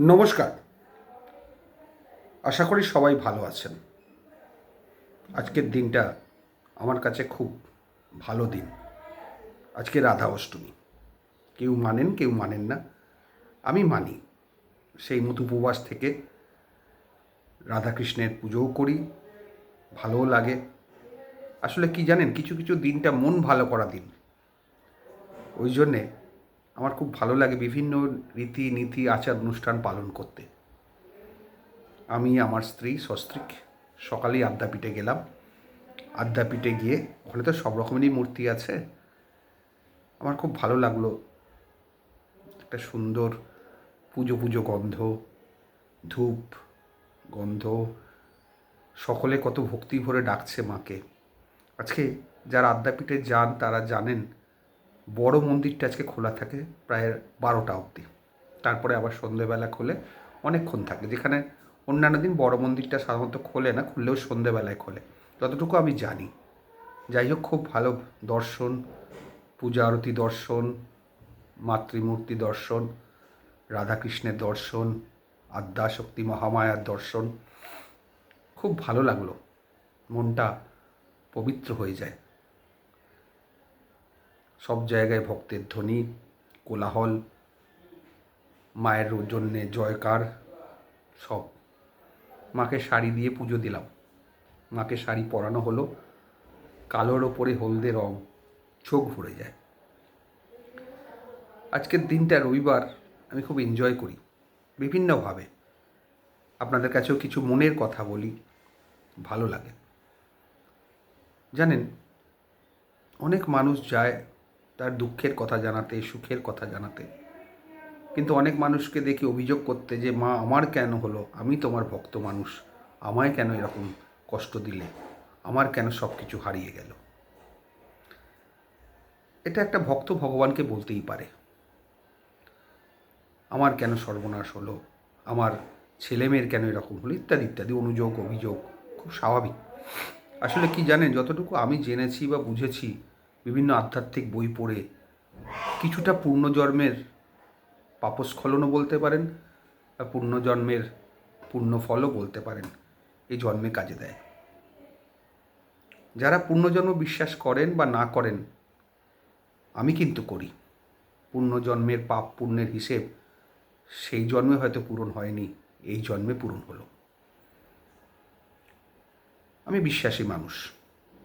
নমস্কার। আশা করি সবাই ভালো আছেন। আজকের দিনটা আমার কাছে খুব ভালো দিন। আজকে রাধা অষ্টমী। কেউ মানেন কেউ মানেন না। আমি মানি। সেই মতো উপবাস থেকে রাধাকৃষ্ণের পুজোও করি, ভালোও লাগে। আসলে কি জানেন, কিছু কিছু দিনটা মন ভালো করা দিন। ওই জন্যে আমার খুব ভালো লাগে বিভিন্ন রীতি নীতি, আচার, অনুষ্ঠান পালন করতে। আমি আমার স্ত্রী সস্ত্রীক, সকালেই আদ্যাপীঠে গেলাম। আদ্যাপীঠে গিয়ে ওখানে তো সব রকমেরই মূর্তি আছে। আমার খুব ভালো লাগল। একটা সুন্দর পুজো পুজো গন্ধ, ধূপ গন্ধ। সকলে কত ভক্তি ভরে ডাকছে মাকে। আজকে যারা আদ্যাপীঠে যান, তারা জানেন বড় মন্দিরটা আজকে খোলা থাকে প্রায় বারোটা অবধি। তারপরে আবার সন্ধেবেলা খোলে, অনেকক্ষণ থাকে। যেখানে অন্যান্য দিন বড় মন্দিরটা সাধারণত খোলে না, খুললেও সন্ধেবেলায় খোলে। যতটুকু আমি জানি। যাই হোক, খুব ভালো দর্শন, পূজা আরতি দর্শন, মাতৃমূর্তি দর্শন, রাধাকৃষ্ণের দর্শন, আদ্যাশক্তি মহামায়ার দর্শন। খুব ভালো লাগল। মনটা পবিত্র হয়ে যায়। সব জায়গায় ভক্তের ধ্বনি, কোলাহল, মায়ের জন্যে জয়কার, সব। মাকে শাড়ি দিয়ে পুজো দিলাম। মাকে শাড়ি পরানো হলো। কালোর ওপরে হলদে রং, চোখ ভরে যায়। আজকের দিনটা রবিবার, আমি খুব এনজয় করি। বিভিন্নভাবে। আপনাদের কাছেও কিছু মনের কথা বলি, ভালো লাগে। জানেন, অনেক মানুষ যায় তার দুঃখের কথা জানাতে, সুখের কথা জানাতে। কিন্তু অনেক মানুষকে দেখি অভিযোগ করতে যে, মা, আমার কেন হলো? আমি তোমার ভক্ত মানুষ। আমায় কেন এরকম কষ্ট দিলে? আমার কেন সব কিছু হারিয়ে গেল? এটা একটা ভক্ত ভগবানকে বলতেই পারে। আমার কেন সর্বনাশ হলো? আমার ছেলেমেয়ের কেন এরকম হলো? ইত্যাদি ইত্যাদি, অনুযোগ, অভিযোগ। খুব স্বাভাবিক। আসলে কি জানেন? যতটুকু আমি জেনেছি বা বুঝেছি বিভিন্ন আধ্যাত্মিক বই পড়ে কিছুটা পূর্ণজন্মের পাপস্খলনও বলতে পারেন বা পূর্ণজন্মের পূর্ণফলও বলতে পারেন এই জন্মে কাজে দেয়। যারা পূর্ণজন্ম বিশ্বাস করেন বা না করেন, আমি কিন্তু করি। পূর্ণজন্মের পাপ, পুণ্যের হিসেব সেই জন্মে হয়তো পূরণ হয়নি, এই জন্মে পূরণ হলো। আমি বিশ্বাসী মানুষ।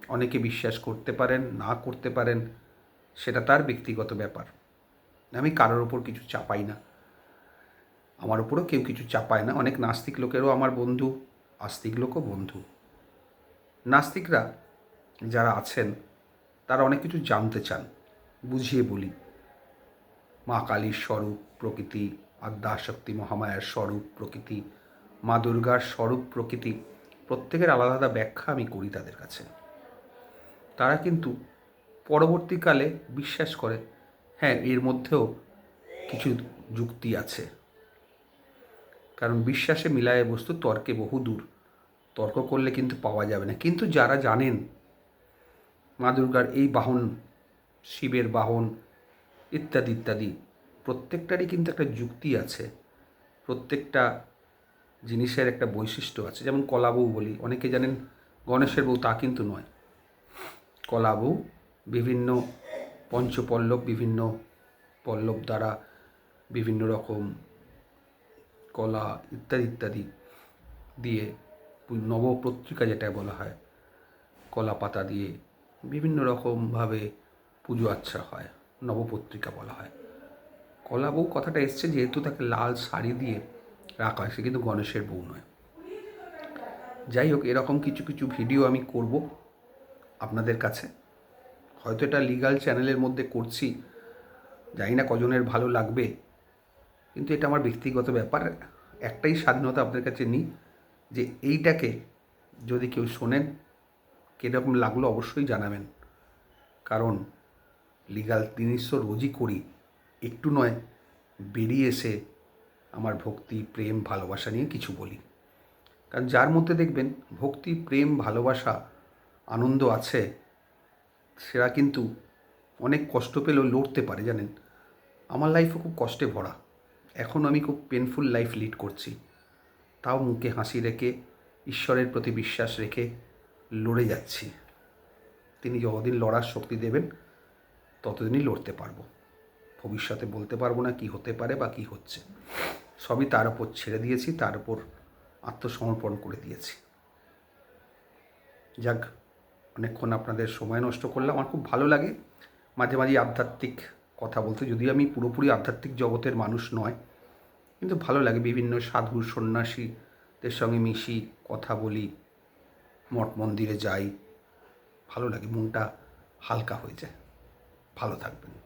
অনেকে বিশ্বাস করতে পারেন, না করতে পারেন, সেটা তার ব্যক্তিগত ব্যাপার। আমি কারোর ওপর কিছু চাপাই না। আমার ওপরও কেউ কিছু চাপায় না। অনেক নাস্তিক লোকেরও আমার বন্ধু, আস্তিক লোকও বন্ধু। নাস্তিকরা যারা আছেন, তারা অনেক কিছু জানতে চান, বুঝিয়ে বলি। মা কালীর স্বরূপ, প্রকৃতি আদ্যাশক্তি মহামায়ার স্বরূপ, প্রকৃতি, মা দুর্গার স্বরূপ, প্রকৃতি, প্রত্যেকের আলাদা আলাদা ব্যাখ্যা আমি করি তাদের কাছে। তারা কিন্তু পরবর্তীকালে বিশ্বাস করে হ্যাঁ এর মধ্যেও কিছু যুক্তি আছে। কারণ বিশ্বাসে মিলায় বস্তু তর্কে বহু দূর। তর্ক করলে কিন্তু পাওয়া যাবে না। কিন্তু যারা জানেন, মা দুর্গার এই বাহন, শিবের বাহন, ইত্যাদি ইত্যাদি, প্রত্যেকটারই কিন্তু একটা যুক্তি আছে। প্রত্যেকটা জিনিসের একটা বৈশিষ্ট্য আছে। যেমন কলাবউ বলি, অনেকে জানেন গণেশের বউ তা কিন্তু নয়। কলাবউ বিভিন্ন পঞ্চপল্লব, বিভিন্ন পল্লব দ্বারা বিভিন্ন রকম কলা ইত্যাদি ইত্যাদি দিয়ে নবপত্রিকা যেটা বলা হয়, কলা পাতা দিয়ে বিভিন্ন রকমভাবে পুজো আচ্ছা হয়, নবপত্রিকা বলা হয়। কলা বউ কথাটা এসছে যেহেতু তাকে লাল শাড়ি দিয়ে রাখা হয় সে কিন্তু গণেশের বউ নয়। যাই হোক, এরকম কিছু কিছু ভিডিও আমি করব। আপনাদের কাছে। হয়তো এটা লিগাল চ্যানেলের মধ্যে করছি। জানি না কজনের ভালো লাগবে। কিন্তু এটা আমার ব্যক্তিগত ব্যাপার। একটাই স্বাধীনতা আপনাদের কাছে নিই যে এইটাকে যদি কেউ শোনেন, কীরকম লাগল অবশ্যই জানাবেন। কারণ লিগাল জিনিস তো রোজই করি। একটু নয়, বেরিয়ে এসে আমার ভক্তি, প্রেম, ভালোবাসা নিয়ে কিছু বলি। কারণ যার মধ্যে দেখবেন, ভক্তি, প্রেম, ভালোবাসা আনন্দ আছে, সেরা কিন্তু অনেক কষ্ট পেলেও লড়তে পারে, জানেন? আমার লাইফও খুব কষ্টে ভরা। এখন আমি খুব পেনফুল লাইফ লিড করছি। তাও মুখে হাসি রেখে, ঈশ্বরের প্রতি বিশ্বাস রেখে লড়ে যাচ্ছি। তিনি যতদিন লড়ার শক্তি দেবেন, ততদিনই লড়তে পারব। ভবিষ্যতে বলতে পারব না কি হতে পারে বা কি হচ্ছে। সবই তার উপর ছেড়ে দিয়েছি, তার উপর আত্মসমর্পণ করে দিয়েছি। যাক অনেকক্ষণ আপনাদের সময় নষ্ট করলাম। আমার খুব ভালো লাগে মাঝে মাঝে আধ্যাত্মিক কথা বলতে। যদিও আমি পুরোপুরি আধ্যাত্মিক জগতের মানুষ নয়, কিন্তু ভালো লাগে বিভিন্ন সাধু সন্ন্যাসীদের সঙ্গে মিশি, কথা বলি, মঠ মন্দিরে যাই, ভালো লাগে, মনটা হালকা হয়ে যায়। ভালো থাকবেন।